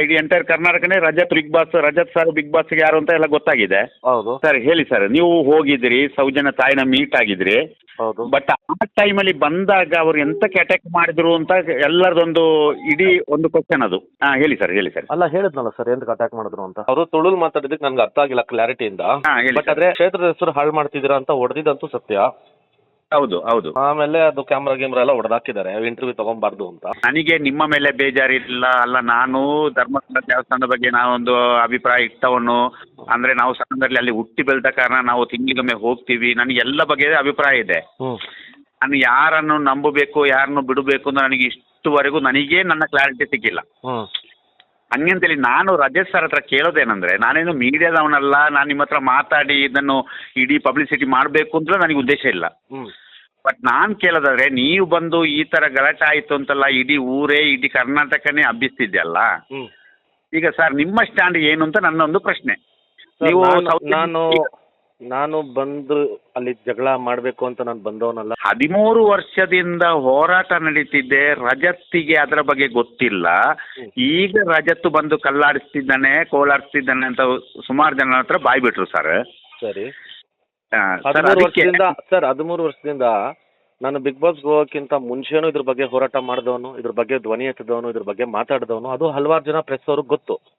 ಇಡೀ entire ಕರ್ನಾಟಕನೇ Rajat Bigg Boss Rajat sir Bigg ಬಾಸ್ಗೆ ಯಾರು ಅಂತ ಎಲ್ಲ ಗೊತ್ತಾಗಿದೆ. ಹೌದು. ಸರ್ ಹೇಳಿ ಸರ್ ನೀವು ಹೋಗಿದ್ರಿ ಸೌಜನ್ಯ ತಾಯಿನ ಮೀಟ್ ಆಗಿದ್ರಿ. ಹೌದು. ಬಟ್ ಆ ಟೈಮಲ್ಲಿ ಬಂದಾಗ ಅವ್ರು ಎಂತಕ್ಕೆ ಅಟ್ಯಾಕ್ ಮಾಡಿದ್ರು ಅಂತ ಎಲ್ಲರದೊಂದು ಇಡೀ ಒಂದು ಕ್ವಶನ್ ಅದು. ಹಾಂ ಹೇಳಿ ಸರ್ ಹೇಳಿ ಸರ್ ಅಲ್ಲ ಹೇಳಿದ್ನಲ್ಲ ಸರ್ ಎಂತ ಅಟ್ಯಾಕ್ ಮಾಡಿದ್ರು ಅಂತ? ಅವರು ತುಳುಲ್ ಮಾತಾಡಿದಕ್ಕೆ ನನ್ಗೆ ಅರ್ಥ ಆಗಿಲ್ಲ ಕ್ಲಾರಿಟಿಯಿಂದ ಹಾಂ ಹೇಳಿ ಬಟ್ ಆದ್ರೆ ಕ್ಷೇತ್ರದ ಹೆಸರು ಹಾಳು ಮಾಡ್ತಿದ್ದೀರಾ ಅಂತ ಹೊಡೆದಿದ್ದಂತೂ ಸತ್ಯ. ಹೌದು ಹೌದು. ಆಮೇಲೆ ಅದು ಕ್ಯಾಮ್ರಾ ಗಿಮ್ರಾ ಎಲ್ಲ ಹೊಡೆದಾಕಿದ್ದಾರೆ. ಇಂಟರ್ವ್ಯೂ ತಗೊಂಬಾರ್ದು ಅಂತ. ನನಗೆ ನಿಮ್ಮ ಮೇಲೆ ಬೇಜಾರಿಲ್ಲ. ಅಲ್ಲ ನಾನು ಧರ್ಮಸ್ಥಳ ದೇವಸ್ಥಾನದ ಬಗ್ಗೆ ನಾವೊಂದು ಅಭಿಪ್ರಾಯ ಇಟ್ಟವನು. ಅಂದರೆ ನಾವು ಸಣ್ಣದಲ್ಲಿ ಅಲ್ಲಿ ಹುಟ್ಟಿ ಬೆಳೆದ ಕಾರಣ ನಾವು ತಿಂಗಳಿಗೊಮ್ಮೆ ಹೋಗ್ತೀವಿ. ನನಗೆ ಎಲ್ಲ ಬಗ್ಗೆ ಅಭಿಪ್ರಾಯ ಇದೆ. ನಾನು ಯಾರನ್ನು ನಂಬಬೇಕು ಯಾರನ್ನು ಬಿಡಬೇಕು ಅಂತ ನನಗೆ ಇಷ್ಟುವರೆಗೂ ನನಗೇ ನನ್ನ ಕ್ಲಾರಿಟಿ ಸಿಕ್ಕಿಲ್ಲ. ಹಂಗಂತೇಳಿ ನಾನು ರಜತ್ ಸರ್ ಹತ್ರ ಕೇಳೋದೇನಂದ್ರೆ ನಾನೇನು ಮೀಡಿಯಾದವನಲ್ಲ ನಾನು ನಿಮ್ಮ ಹತ್ರ ಮಾತಾಡಿ ಇದನ್ನು ಇಡೀ ಪಬ್ಲಿಸಿಟಿ ಮಾಡಬೇಕು ಅಂತ ನನಗೆ ಉದ್ದೇಶ ಇಲ್ಲ. ಬಟ್ ನಾನು ಕೇಳೋದಾದ್ರೆ ನೀವು ಬಂದು ಈ ತರ ಗಲಾಟೆ ಆಯಿತು ಅಂತಲ್ಲ ಇಡೀ ಊರೇ ಇಡೀ ಕರ್ನಾಟಕನೇ ಹಬ್ಬಿಸ್ತಿದ್ಯಲ್ಲ ಹ್ಮ್. ಈಗ ಸರ್ ನಿಮ್ಮ ಸ್ಟ್ಯಾಂಡ್ ಏನು ಅಂತ ನನ್ನ ಒಂದು ಪ್ರಶ್ನೆ. ಸರ್, ನೀವು ನಾನು- ನಾನು ನಾನು ಬಂದು ಅಲ್ಲಿ ಜಗಳ ಮಾಡಬೇಕು ಅಂತ ನಾನು ಬಂದವನಲ್ಲ. ಹದಿಮೂರು ವರ್ಷದಿಂದ ಹೋರಾಟ ನಡೀತಿದ್ದೆ. ರಜತ್ತಿಗೆ ಅದರ ಬಗ್ಗೆ ಗೊತ್ತಿಲ್ಲ. ಈಗ ರಜತ್ತು ಬಂದು ಕಲ್ಲಾಡಿಸ್ತಿದ್ದಾನೆ ಕೋಲಾಡಿಸ್ತಿದ್ದಾನೆ ಅಂತ ಸುಮಾರು ಜನ ಹತ್ರ ಬಾಯ್ಬಿಟ್ರು ಸರಿ. ಸರ್. ಹದಿಮೂರು ವರ್ಷದಿಂದ ಸರ್ ಹದಿಮೂರು ವರ್ಷದಿಂದ ನಾನು ಬಿಗ್ ಬಾಸ್ ಹೋಗೋಕ್ಕಿಂತ ಮುಂಚೆನೂ ಇದ್ರ ಬಗ್ಗೆ ಹೋರಾಟ ಮಾಡಿದವನು ಇದ್ರ ಬಗ್ಗೆ ಧ್ವನಿ ಎತ್ತಿದವನು ಇದ್ರ ಬಗ್ಗೆ ಮಾತಾಡಿದವನು ಅದು ಹಲವಾರು ಜನ ಪ್ರೆಸ್ ಅವ್ರಿಗೆ ಗೊತ್ತು.